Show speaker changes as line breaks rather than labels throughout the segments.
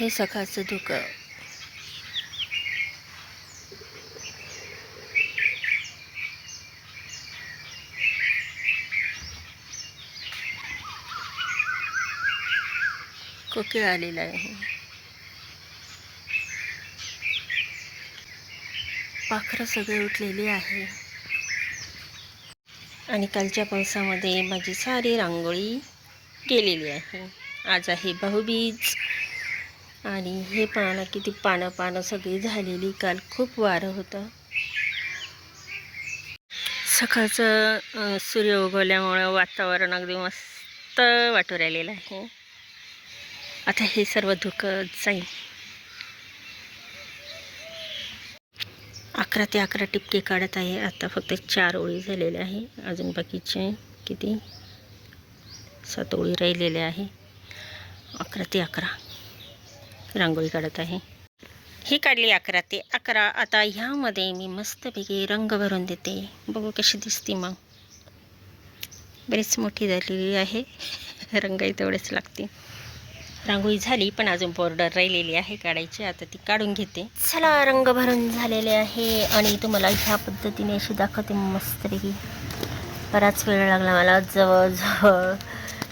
हे सकाळचं धुकं. कोकिळ आलेला आहे. पाखरं सगळे उठलेली आहे. आणि कालच्या पावसामध्ये माझी सारी रांगोळी गेलेली आहे. आज आहे भाऊबीज. आणि हे पानं किती पानं पानं सगळी झालेली काल खूप वारं होतं. सकाळचं सूर्य उगवल्यामुळं वातावरण अगदी मस्त वाटू राहिलेलं आहे. आता हे सर्व धुकं जाईल. अकरा ते अकरा टिपके काढत आहे. आता फक्त चार ओळी झालेल्या आहे. अजून बाकीचे किती? सात ओळी राहिलेल्या आहे. अकरा ते अकरा. रांगोळी काढत आहे. ही काढली अकरा ते अकरा. आता ह्यामध्ये मी मस्तपैकी रंग भरून देते. बघू कशी दिसते मग. बरीच मोठी झालेली आहे. रंगही तेवढेच लागते रांगोळी झाली पण अजून बॉर्डर राहिलेली आहे काढायची. आता ती काढून घेते. चला रंग भरून झालेले आहे. आणि तुम्हाला ह्या पद्धतीने अशी दाखवते मस्तपैकी. बराच वेळ लागला मला. जवळजवळ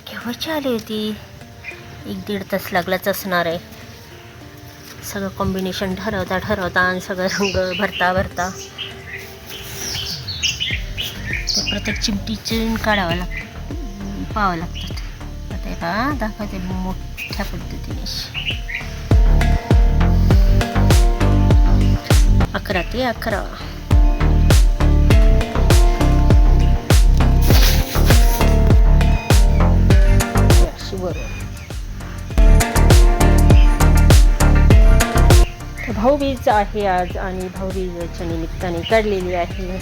केव्हाची आली होती? एक दीड तास लागलाच असणार आहे. सगळं कॉम्बिनेशन ठरवता ठरवता आणि सगळं रंग भरता भरता. ते प्रत्येक चिमटीचे काढावं लागतं. पाहावं लागतात. आता का दाखवते मोठ्या पद्धतीने. अकरा ते अकरा. भाऊबीज आहे आज आणि भाऊबीजच्या निमित्ताने काढलेली आहे.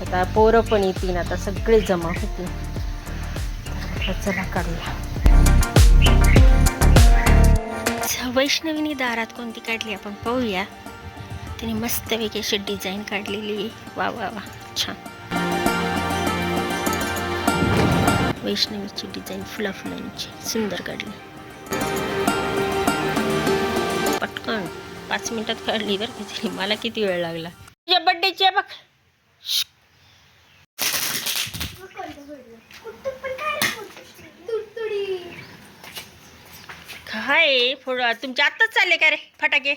आता पोरं पण येतील आता सगळे जमा होतील. चला काढूया. वैष्णवीने दारात कोणती काढली आपण पाहूया. तिने मस्तपैकी अशी डिझाईन काढलेली वा वा वा छान. वैष्णवीची डिझाईन फुला फुलांची सुंदर काढली. पटकन. पाच मिनिटात काढली बरं का मला किती वेळ लागला. तुझ्या बड्डेची आहे बघ. काय फोड तुमचे आत्ताच चालले का रे फटाके?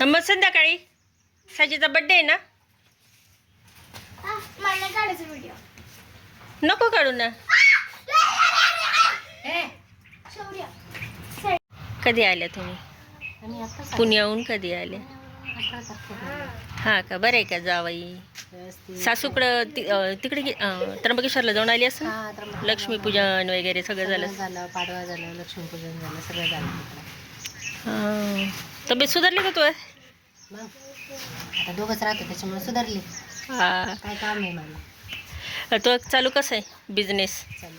मग संध्याकाळी साजीचा बड्डे आहे ना? नको काढू ना. कधी आल्या तुम्ही? पुण्याहून कधी आल्या हा का? बरं आहे का जावाई? सासूकडं ति- तिकडे गे- अं, त्र्यंबकेश्वरला जाऊन आली असं लक्ष्मीपूजन वगैरे सगळं झालं
झालं पाडवा झालं लक्ष्मीपूजन झालं सगळं झालं तिकडं.
हा. तब्येत सुधारली का तू
मग? आता दोघंच राहतो त्याच्यामुळे सुधारली.
हा.
काय काम आहे मला?
तो चालू कसं आहे? बिझनेस
चालू.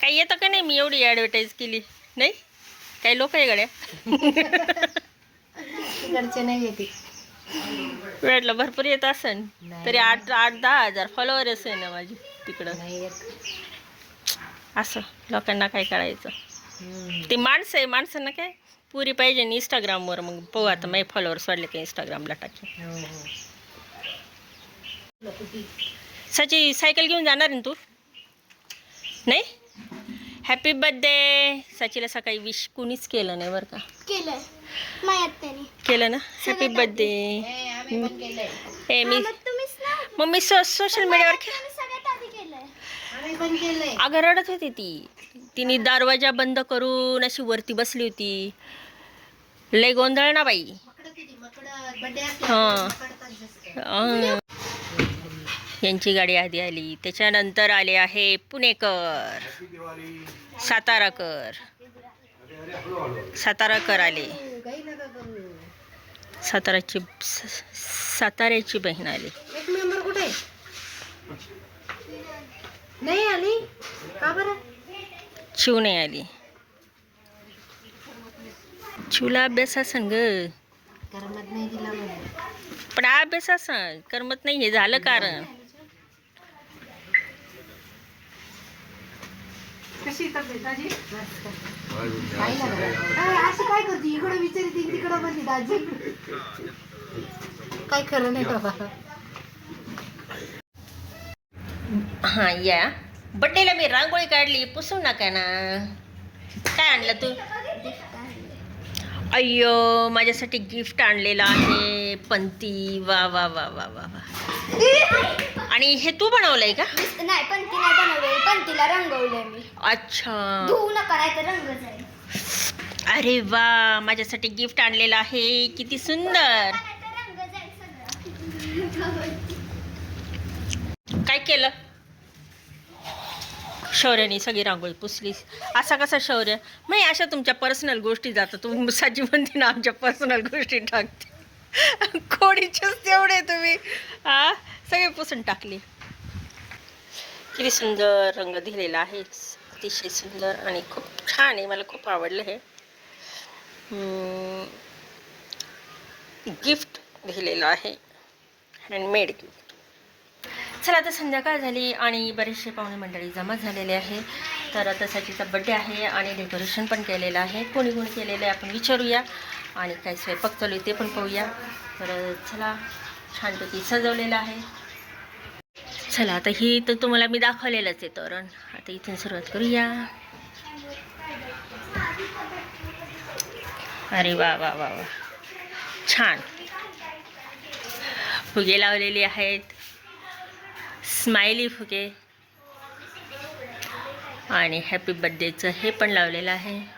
काही येतं का नाही? मी एवढी ॲडव्हर्टाईज केली. नाही? काही लोक आहे गड्या
नाही येते.
वेळला भरपूर येत
नाही.
तरी आठ आठ दहा हजार फॉलोअर्स आहे ना माझी तिकडं.
नाही
असं लोकांना काय करायचं. ते माणसं आहे माणसांना काय? पुरी पाहिजे ना इंस्टाग्रामवर मग पाहू आता माझे फॉलोअर्स वाढले का इंस्टाग्रामला टाकेन
हो हो.
सची सायकल घेऊन जाणार ना तू? नाही? हॅपी बर्थडे सचीला सकाळी विश कुणीच केलं नाही बरं का.
त्याने
केलं ना? हॅपी बर्थडे
आम्ही पण केलंय.
ए मी मग मी सो सोशल मीडियावर खे
सगळ्यात आधी केलंय. आम्ही पण केलंय.
अगं रडत होती ती. तिने दरवाजा बंद करून अशी वरती बसली होती. लय गोंधळ ना बाई. हां. यांची गाडी आधी आली. त्याच्यानंतर आले आहे पुणेकर. साताराकर. साताराकर आले. साताराची साताऱ्याची बहीण आली.
कुठे? नाही आली? का बरं?
चिवणे आली. चिवला अभ्यास असन ग.
करमत नाही
पण अभ्यास असन. करमत नाही हे झालं कारण.
कशी तब्येत
काय करते? इकडं विचारते तिकडं म्हणते दाजी.
काय खरं नाही बाबा.
हां या. बड्डेला मी रांगोळी काढली पुसू नका ना. काय आणलं तू? अय्यो माझ्यासाठी गिफ्ट आणलेलं आहे. पंती वा वा वा वा वा वा. आणि हे तू बनवलंय का?
नाही पण ती नाही बनवले पण तिला रंगवलंय मी.
अच्छा.
धुवू नका नाही तर रंग जाईल.
अरे वा माझ्यासाठी गिफ्ट आणलेलं आहे. किती सुंदर.
रंग जाईल सगळं.
काय केलं? शौर्याने सगळी रांगोळी पुसली. असा कसा शौर्य? नाही अशा तुमच्या पर्सनल गोष्टी जातात तू साची म्हणते ना आमच्या पर्सनल गोष्टी टाकते. कोणीचेच तेवढे तुम्ही. हा सगळे पुसून टाकले. किती सुंदर रंग दिलेला आहे. अतिशय सुंदर आणि खूप छान आहे. मला खूप आवडलं हे. गिफ्ट दिलेलं आहे. हँडमेड गिफ्ट चला आता संध्याकाळ झाली आणि बरेचसे पाहुणे मंडळी जमा झालेले आहे. तर आता सचिचा बड्डे आहे आणि डेकोरेशन पण केलेलं आहे. कोणी कोणी केलेलं आहे आपण विचारूया आणि काय स्वयंपाक चालू आहे ते पण पाहूया. तर चला छानपैकी सजवलेलं आहे. चला आता ही तर तुम्हाला मी दाखवलेलंच आहे तोरण. आता इथून सुरुवात करूया. अरे वा वा वा वा. छान. फुगे लावलेले आहेत. स्माइली फुगे. आणि हॅपी बड्डेचं हे पण लावलेलं आहे.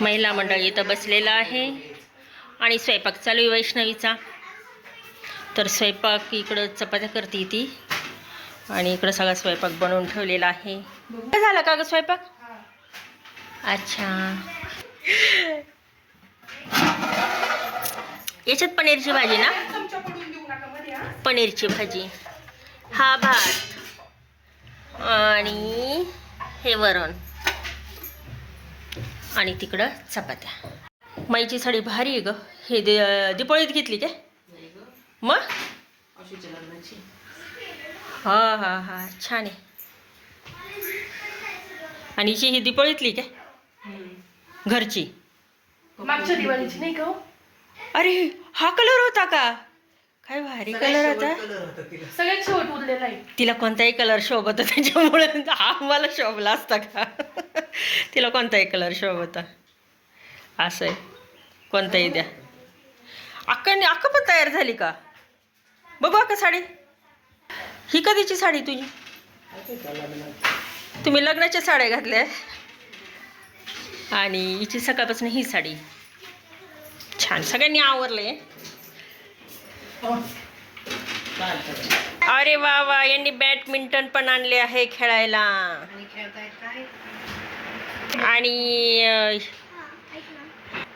महिला मंडळ इथं बसलेलं आहे. आणि स्वयंपाक चालू आहे वैष्णवीचा. तर स्वयंपाक इकडं चपात्या करते ती. आणि इकडं सगळा स्वयंपाक बनवून ठेवलेला आहे. काय झाला का ग स्वयंपाक? अच्छा. याच्यात पनीरची भाजी ना? पनीरची भाजी. हा भात. आणि हे वरण. आणि तिकडं चपात्या. माईची साडी भारी आहे ग. हे दे दिपोळीत घेतली काय? मग? हा हा हा. छान आहे. आणि हिची ही दिपोळीतली काय? घरची.
मागच्या दिवाळीची नाही का हो?
अरे हा कलर होता का? काय भारी कलर होता.
सगळ्यात शेवट उरलेला आहे.
तिला कोणताही कलर शोभत त्याच्यामुळे हा मला शोभला असता का? तिला कोणताही कलर शोभता. असं आहे कोणताही द्या. अक्काने अक्का पण तयार झाली का? बघू अक्का साडी. ही कधीची साडी तुझी? तुम्ही लग्नाच्या साड्या घातल्या. आणि हिची सकाळपासून ही साडी. छान. सगळ्यांनी आवरले अरे वा वा. यांनी बॅडमिंटन पण आणले आहे खेळायला.
आणि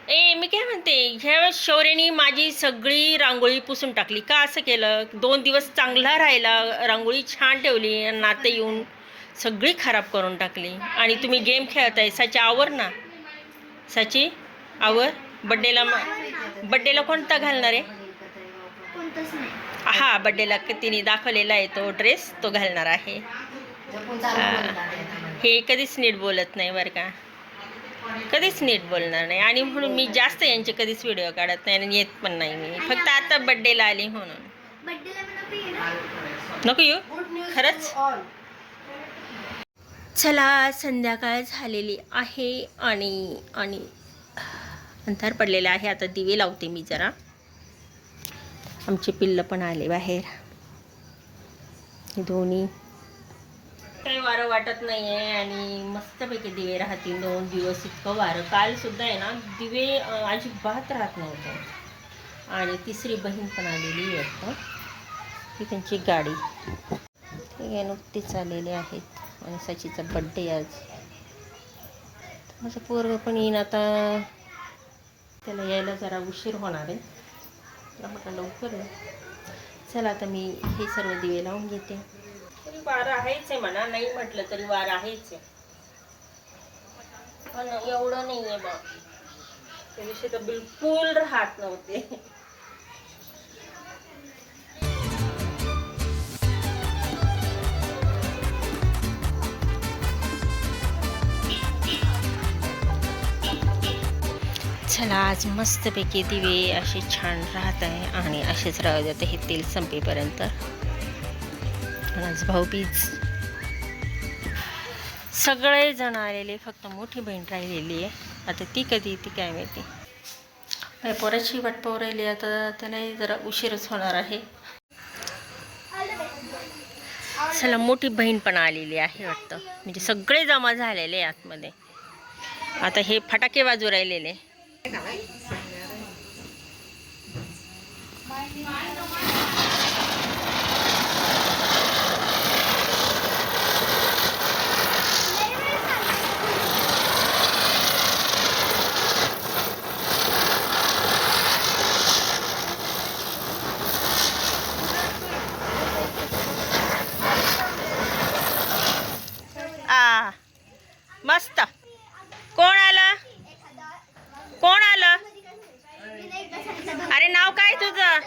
ए मी काय म्हणते ह्या वेळेस शौर्याने माझी सगळी रांगोळी पुसून टाकली. का असं केलं? दोन दिवस चांगला राहिला रांगोळी छान ठेवली आणि नाते येऊन सगळी खराब करून टाकली. आणि तुम्ही गेम खेळताय साची आवर ना? साची आवर? बड्डेला बड्डेला कोणता घालणार आहे?
कोणतंच नाही.
हा बड्डेला तिने दाखवलेला आहे तो ड्रेस तो घालणार आहे. हा. कधीच नीट बोलत नाही बरं का. कधीच नीट बोलणार नाही. आणि म्हणून मी जास्त यांचे कधीच व्हिडिओ काढत नाही आणि येत पण नाही मी. फक्त आता बड्डेला आली म्हणून. नको येऊ. खरंच? चला संध्याकाळ झालेली आहे आणि आणि अंधार पडलेला आहे. आता दिवे लावते मी जरा. आमचे पिल्लं पण आले बाहेर. हे दोन्ही काही वारं वाटत नाही आहे आणि मस्तपैकी दिवे राहतील दोन दिवस इतकं वारं. काल सुद्धा आहे ना दिवे अजिबात राहत नव्हतं. आणि तिसरी बहीण पण आलेली आहे वाटतं. ही त्यांची गाडी. हे नुकतीच आलेले आहेत. आणि सचीचा बड्डे आज. माझं पोरग पण येईन आता. त्याला यायला जरा उशीर होणार आहे. त्याला म्हटलं लवकर चला आता मी हे सर्व दिवे लावून घेते. वार आहेच आहे म्हणा. नाही म्हटलं तरी वार आहेच आहे. पण एवढं नाही आहे बा त्याविषयी तर बिलकुल राहत नव्हते. चला आज मस्तपैकी दिवे असे छान राहत आहे आणि असेच राहू देते हे तेल संपेपर्यंत आणि आज भाऊबीज सगळे जण आलेले फक्त मोठी बहीण राहिलेली आहे. आता ती कधी ती काय माहिती. माझ्या पोराची वाट पाहू राहिली आता त्यालाही जरा उशीरच होणार आहे. चला मोठी बहीण पण आलेली आहे वाटतं. म्हणजे सगळे जमा झालेले आहे आतमध्ये. आता हे फटाके वाजू राहिलेले आ मस्त. कोण आलं? कोण आलं? अरे नाव काय तुझं?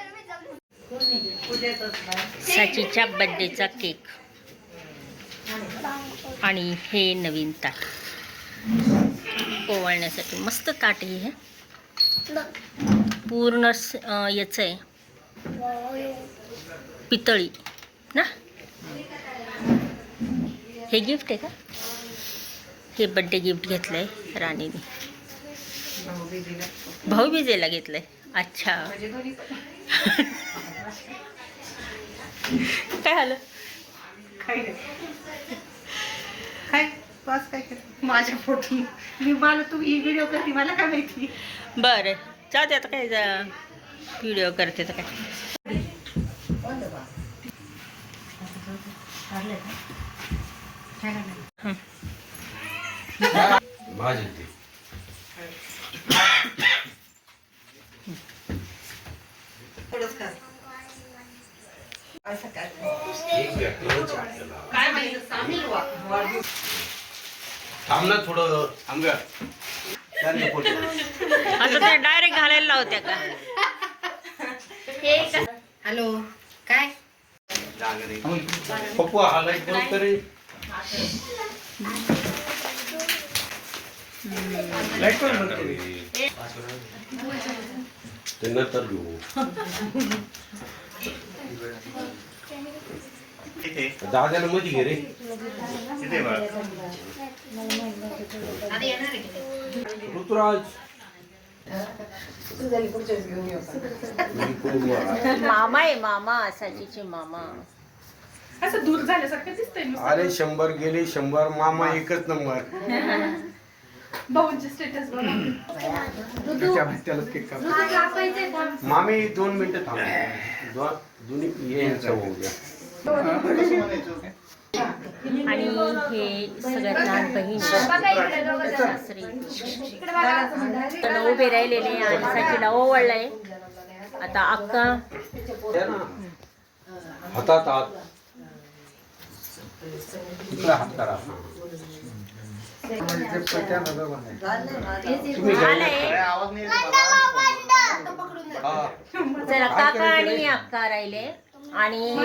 सचीच्या बड्डेचा केक आणि हे नवीन ताट. ओवाळण्यासाठी मस्त ताट आहे हे. पूर्ण स- याचं आहे. पितळी. ना? हे गिफ्ट आहे का? हे बड्डे गिफ्ट घेतलं आहे राणीने.
भाऊबीजीला.
भाऊ बिजेला घेतलंय. अच्छा. काय झालं
काय? बस काय माझ्या फ़ोटो मी मला तू ही व्हिडिओ करते मला काय माहिती?
बरं. जाऊ दे आता काय व्हिडिओ करते तर काय. हं.
भाजी. थांब ना थोडं. थांब.
आता ते डायरेक्ट घालायला लावत्या का?
हॅलो काय?
पप्पू हा लाइट बंद करे लाइट पण बंद करे ते नंतर घेऊ दादाला मध्ये घे रे ऋतुराज?
मामा आहे मामा सचीचे मामा
असं दूर झाल्यासारखं दिसतंय.
अरे शंभर गेले शंभर मामा एकच नंबर
भाऊंचे स्टेटस बघा
मामी दोन मिनिटं थांब. दोन ये होऊ द्या
आणि हे सगळ्यात लहान बहीण सासरी. तर उभे राहिलेले आणि सचीला ओवळलंय. आता अक्का.
हातात हात. हात करा.
चला काका आणि अक्का राहिले. आणि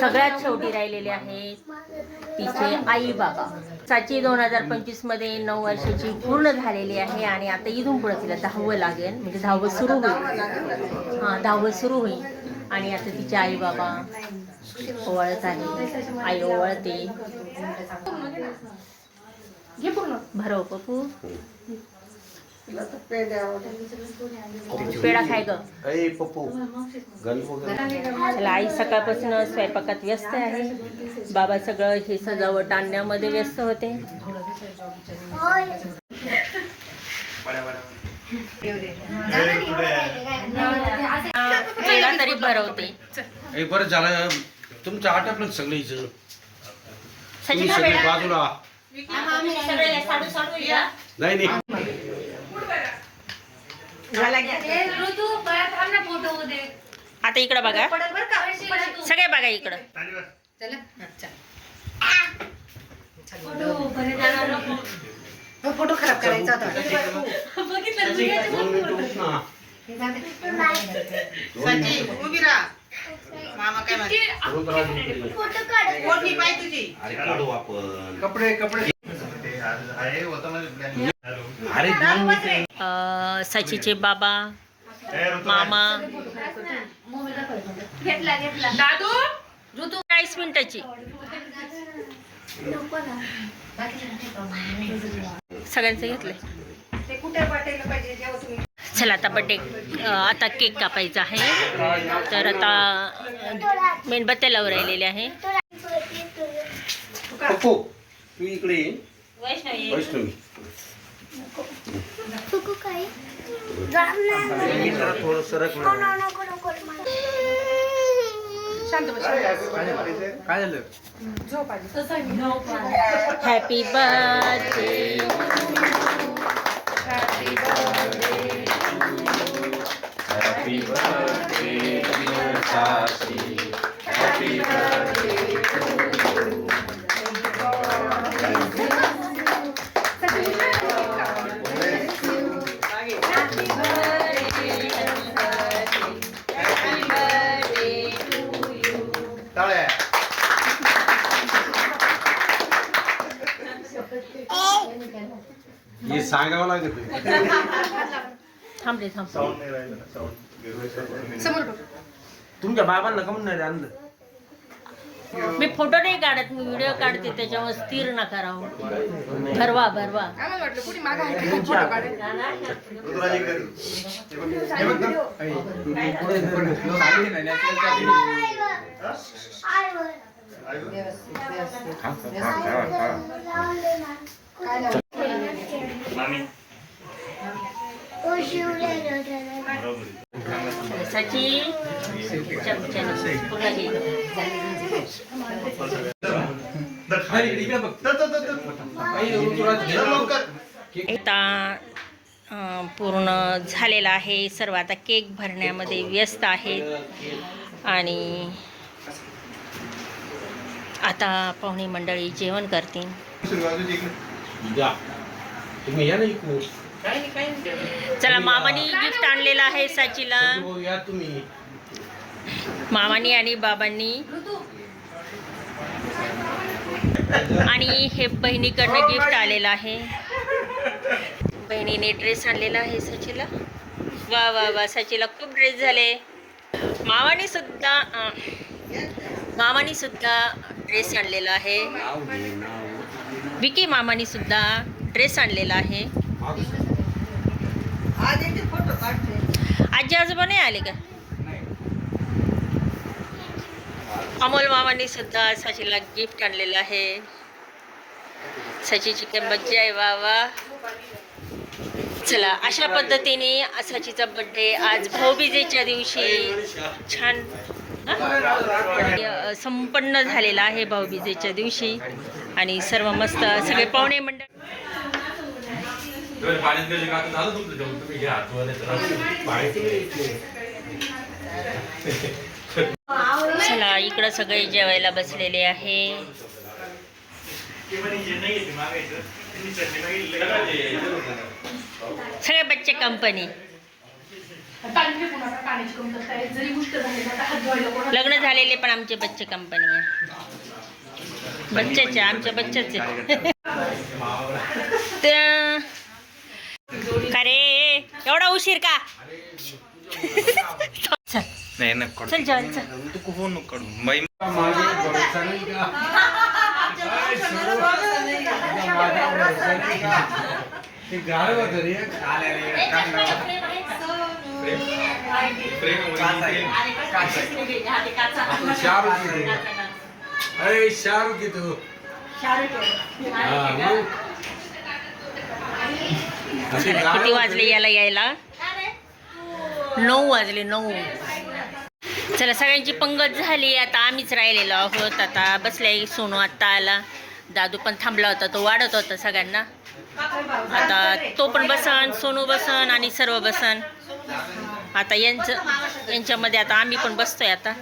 सगळ्यात शेवटी राहिलेले आहेत तिचे आई बाबा. साची दोन हजार पंचवीसमध्ये नऊ वर्षाची पूर्ण झालेली आहे आणि आता इथून पुढे तिला दहावं लागेल. म्हणजे दहावं सुरू होईल. हां दहावं सुरू होईल. आणि आता तिचे आई बाबा ओवाळत आहे. आई ओवाळते.
घे पूर्ण.
भरव पप्पू. पेढा खाय ग.
पप्पू. वगैरे
चला आई सकाळपासून स्वयंपाकात व्यस्त आहे. बाबा सगळं हे सजावट आणण्यामध्ये व्यस्त होते. पेढा तरी भरवते.
ए बरं झालं. तुमचं आटपलं सगळं इथं? तुम्ही सगळे बाजूला. नाही.
आता इकडं बघा.
पडेल बरं का?
सगळे बघा इकडं.
फोटो खराब करायचा होता.
दोन मिनिटं
मामा काय म्हणते? तुझी.
अरे काढू आपण.
कपडे कपडे.
सचीचे बाबा मामा.
दादू?
ऋतू चाळीस मिनिटाची. सगळ्यांचं घेतलंय.
ते कुठे वाटायला पाहिजे? जेव्हा तुम्ही
चला आता बड्डे आता केक कापायचा आहे. तर आता मेणबत्त्या लावून राहिलेले आहे.
पप्पू तू इकडे ये. वैष्णवी.
तुकू काय जाम नाही
मी जरा थोडं सरक ना.
नको नको मला
शांत बस.
काय झालं?
झोप आली. तसं आहे.
हॅपी बर्थडे
हॅपी बर्थडे सासी हॅपी टाळ्या हे सांगावं लागत
थांब रे थांब
समोर बघ.
तुमच्या बाबांना कमून नाही आणलं.
मी फोटो नाही काढत मी व्हिडिओ काढते त्याच्यावर स्थिर नका राहू. भरवा भरवा.
आम्हाला वाटलं कुणी मागं आहे का? फोटो काढेल.
सची. आता पूर्ण झालेला आहे. सर्व आता केक भरण्यामध्ये व्यस्त आहेत. आणि आता पाहुणे मंडळी जेवण करतील. चला मामानी गिफ्ट आणलेलं आहे साचीला. मामानी आणि बाबांनी. आणि हे बहिणीकडनं गिफ्ट आलेलं आहे. बहिणीने ड्रेस आणलेला आहे सचीला. वा वा वा सचीला खूप ड्रेस झाले. मामाने सुद्धा मामाने सुद्धा ड्रेस आणलेला आहे. विकी मामाने सुद्धा ड्रेस आणलेला आहे. आजी आजोबा नाही आले का? अमोल मामांनी सुद्धा सचिनला गिफ्ट आणलेलं आहे. सचिची काय मज्जा आहे वा वा चला अशा पद्धतीने सचीचा बड्डे आज भाऊबीजेच्या दिवशी. छान? संपन्न झालेला आहे भाऊबीजेच्या दिवशी. आणि सर्व मस्त सगळे पाहुणे मंडळ
पाण्यात गेले का? झालं तुमचं जेवण. तुम्ही घ्या
चला इकडं सगळे जेवायला बसलेले आहे. सगळे बच्चे कंपनी लग्न झालेले पण आमचे बच्चे कंपनी आहे. बच्चाचे आमच्या बच्चाचे. तर का रे? एवढा उशीर का? चल
नाही ना
चल चल
तू. फोन नको काढू बाई
मागे? भरोसा नाही का? माझा भरोसा नाही का? ते गारं होतं रे. आल्या रे, कांदा. आपण शाहरुख की तू. अरे शाहरुख गारं
किती वाजले. याला यायला? नऊ वाजले नऊ. चला सगळ्यांची पंगत झाली. आता आम्हीच राहिलेलो आहोत. आता बसले सोनू आत्ता आला. दादू पण थांबला होता. तो वाढत होता सगळ्यांना. आता तो पण बसन सोनू बसन आणि सर्व बसन. आता यांचं यांच्यामध्ये आता आम्ही पण बसतोय आता.